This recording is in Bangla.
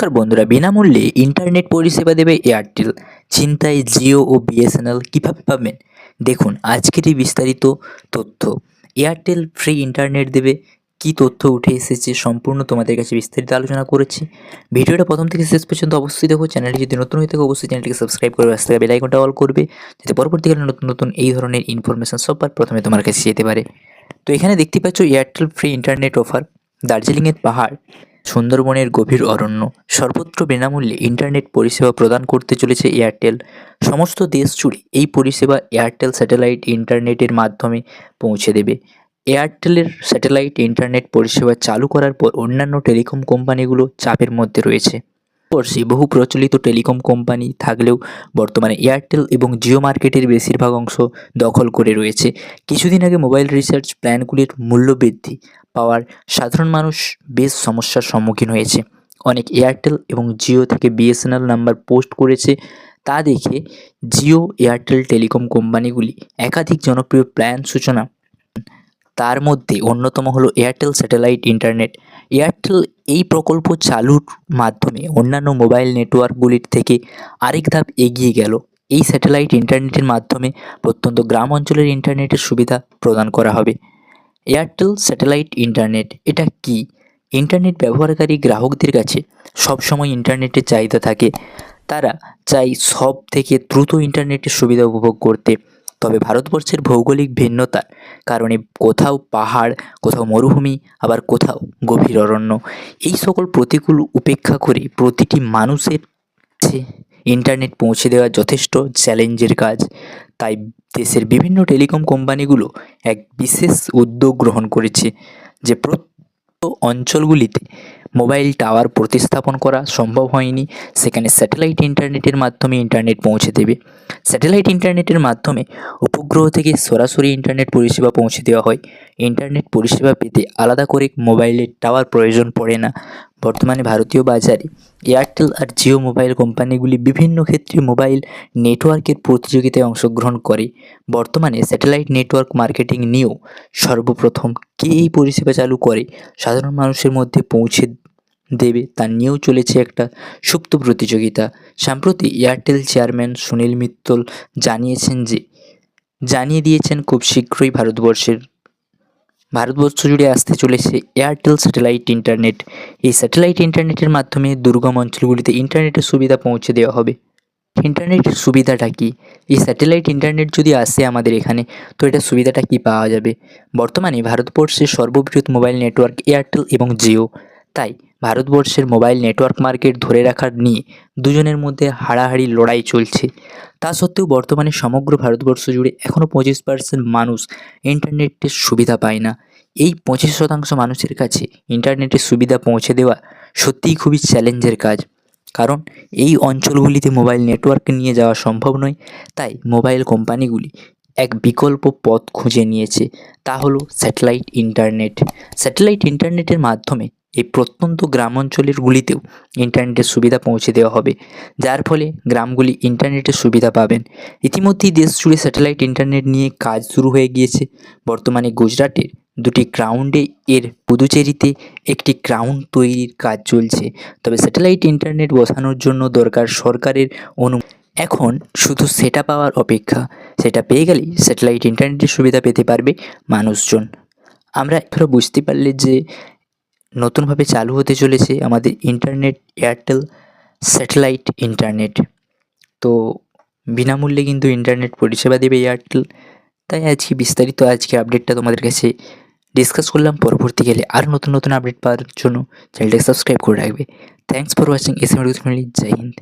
নমস্কার বন্ধুরা, বিনামূল্যে ইন্টারনেট পরিষেবা দেবে এয়ারটেল চিন্তায় জিও ও বিএসএনএল কীভাবে পাবেন? দেখুন, আজকের এই বিস্তারিত তথ্য। এয়ারটেল ফ্রি ইন্টারনেট দেবে। কী তথ্য উঠে এসেছে সম্পূর্ণ তোমাদের কাছে বিস্তারিত আলোচনা করেছি। ভিডিওটা প্রথম থেকে শেষ পর্যন্ত অবশ্যই দেখো। চ্যানেলটি যদি নতুন হয়ে থাকে, অবশ্যই চ্যানেলটিকে সাবস্ক্রাইব করে আসতে হবে বেলাইকনটা অল করবে। যাতে পরবর্তীকালে নতুন নতুন এই ধরনের ইনফরমেশন সবার প্রথমে তোমার কাছে যেতে পারে। তো এখানে দেখতে পাচ্ছ এয়ারটেল ফ্রি ইন্টারনেট অফার দার্জিলিংয়ের পাহাড়। সুন্দরবনের গভীর অরণ্য। সর্বত্র বিনামূল্যে ইন্টারনেট পরিষেবা প্রদান করতে চলেছে এয়ারটেল। সমস্ত দেশ জুড়ে এই পরিষেবা এয়ারটেল স্যাটেলাইট ইন্টারনেটের মাধ্যমে পৌঁছে দেবে। এয়ারটেলের স্যাটেলাইট ইন্টারনেট পরিষেবা চালু করার পর অন্যান্য টেলিকম কোম্পানিগুলো চাপের মধ্যে রয়েছে। বর্ষে বহু প্রচলিত টেলিকম কোম্পানি থাকলেও বর্তমানে এয়ারটেল এবং জিও মার্কেটের বেশিরভাগ অংশ দখল করে রয়েছে। কিছুদিন আগে মোবাইল রিচার্জ প্ল্যানগুলির মূল্য বৃদ্ধি। পাওয়ার সাধারণ মানুষ বেশ সমস্যার সম্মুখীন হয়েছে। অনেক এয়ারটেল এবং জিও থেকে বিএসএনএল নাম্বার পোস্ট করেছে। তা দেখে জিও, এয়ারটেল, টেলিকম কোম্পানিগুলি একাধিক জনপ্রিয় প্ল্যান সূচনা তার মধ্যে অন্যতম হলো এয়ারটেল স্যাটেলাইট ইন্টারনেট। এয়ারটেল এই প্রকল্প চালুর মাধ্যমে অন্যান্য মোবাইল নেটওয়ার্কগুলির থেকে আরেক ধাপ এগিয়ে গেল। এই স্যাটেলাইট ইন্টারনেটের মাধ্যমে প্রত্যন্ত গ্রাম অঞ্চলের ইন্টারনেটের সুবিধা প্রদান করা হবে। এয়ারটেল স্যাটেলাইট ইন্টারনেট, এটা কি? ইন্টারনেট ব্যবহারকারী গ্রাহকদের কাছে সবসময় ইন্টারনেটের চাহিদা থাকে। তারা চাই সব থেকে দ্রুত ইন্টারনেটের সুবিধা উপভোগ করতে। তবে ভারতবর্ষের ভৌগোলিক ভিন্নতার কারণে কোথাও পাহাড়, কোথাও মরুভূমি, আবার কোথাও গভীর অরণ্য, এই সকল প্রতিকূল উপেক্ষা করে প্রতিটি মানুষের ইন্টারনেট পৌঁছে দেওয়া যথেষ্ট চ্যালেঞ্জের কাজ। তাই দেশের বিভিন্ন টেলিকম কোম্পানিগুলো এক বিশেষ উদ্যোগ গ্রহণ করেছে যে প্রত্যন্ত অঞ্চলগুলিতে মোবাইল টাওয়ার প্রতিস্থাপন করা সম্ভব হয়নি। সেখানে স্যাটেলাইট ইন্টারনেটের মাধ্যমে ইন্টারনেট পৌঁছে দেবে। স্যাটেলাইট ইন্টারনেটের মাধ্যমে উপগ্রহ থেকে সরাসরি ইন্টারনেট পরিষেবা পৌঁছে দেওয়া হয়। ইন্টারনেট পরিষেবা পেতে আলাদা করে মোবাইলের টাওয়ার প্রয়োজন পড়ে না। বর্তমানে ভারতীয় বাজারে এয়ারটেল আর জিও মোবাইল কোম্পানিগুলি বিভিন্ন ক্ষেত্রে মোবাইল নেটওয়ার্কের প্রতিযোগিতায় অংশগ্রহণ করে। বর্তমানে স্যাটেলাইট নেটওয়ার্ক মার্কেটিং নিয়েও সর্বপ্রথম কে এই পরিষেবা চালু করে? সাধারণ মানুষের মধ্যে পৌঁছে দেবে তা নিয়েও চলেছে একটা সুপ্ত প্রতিযোগিতা। সম্প্রতি এয়ারটেল চেয়ারম্যান সুনীল মিত্তল জানিয়েছেন যে, জানিয়ে দিয়েছেন খুব শীঘ্রই ভারতবর্ষের, ভারতবর্ষ জুড়ে আসতে চলেছে এয়ারটেল স্যাটেলাইট ইন্টারনেট এই স্যাটেলাইট ইন্টারনেটের মাধ্যমে দুর্গম অঞ্চলগুলিতে ইন্টারনেটের সুবিধা পৌঁছে দেওয়া হবে। ইন্টারনেটের সুবিধাটা কী? এই স্যাটেলাইট ইন্টারনেট যদি আসে আমাদের এখানে, তো এটা সুবিধাটা কি পাওয়া যাবে? বর্তমানে ভারতবর্ষের সর্ববৃহৎ মোবাইল নেটওয়ার্ক এয়ারটেল এবং জিও তাই ভারতবর্ষের মোবাইল নেটওয়ার্ক মার্কেট ধরে রাখার নিয়ে দুজনের মধ্যে হাড়াহাড়ি লড়াই চলছে। তা সত্ত্বেও বর্তমানে সমগ্র ভারতবর্ষ জুড়ে এখনও পঁচিশ পার্সেন্ট মানুষ ইন্টারনেটের সুবিধা পায় না। এই পঁচিশ শতাংশ মানুষের কাছে ইন্টারনেটের সুবিধা পৌঁছে দেওয়া সত্যিই খুবই চ্যালেঞ্জের কাজ। কারণ এই অঞ্চলগুলিতে মোবাইল নেটওয়ার্ক নিয়ে যাওয়া সম্ভব নয়, তাই মোবাইল কোম্পানিগুলি এক বিকল্প পথ খুঁজে নিয়েছে, তা হলো স্যাটেলাইট ইন্টারনেট। স্যাটেলাইট ইন্টারনেটের মাধ্যমে এই প্রত্যন্ত গ্রাম অঞ্চলেরগুলিতেও ইন্টারনেটের সুবিধা পৌঁছে দেওয়া হবে। যার ফলে গ্রামগুলি ইন্টারনেটের সুবিধা পাবেন। ইতিমধ্যেই দেশ জুড়ে স্যাটেলাইট ইন্টারনেট নিয়ে কাজ শুরু হয়ে গিয়েছে। বর্তমানে গুজরাটের দুটি গ্রাউন্ডে এর পুদুচেরিতে একটি গ্রাউন্ড তৈরির কাজ চলছে। তবে স্যাটেলাইট ইন্টারনেট বসানোর জন্য দরকার সরকারের অনু এখন শুধু সেটা পাওয়ার অপেক্ষা। সেটা পেয়ে গেলেই স্যাটেলাইট ইন্টারনেটের সুবিধা পেতে পারবে মানুষজন। আমরা এবার বুঝতে পারলে যে নতুনভাবে চালু হতে চলেছে আমাদের ইন্টারনেট এয়ারটেল স্যাটেলাইট ইন্টারনেট তো বিনামূল্যে কিন্তু ইন্টারনেট পরিষেবা দেবে এয়ারটেল তাই আজকে বিস্তারিত আজকে আপডেটটা তোমাদের কাছে ডিসকাস করলাম। পরবর্তীকালে আরও নতুন নতুন আপডেট পাওয়ার জন্য চ্যানেলটাকে সাবস্ক্রাইব করে রাখবে। Thanks for watching S M Jai Hind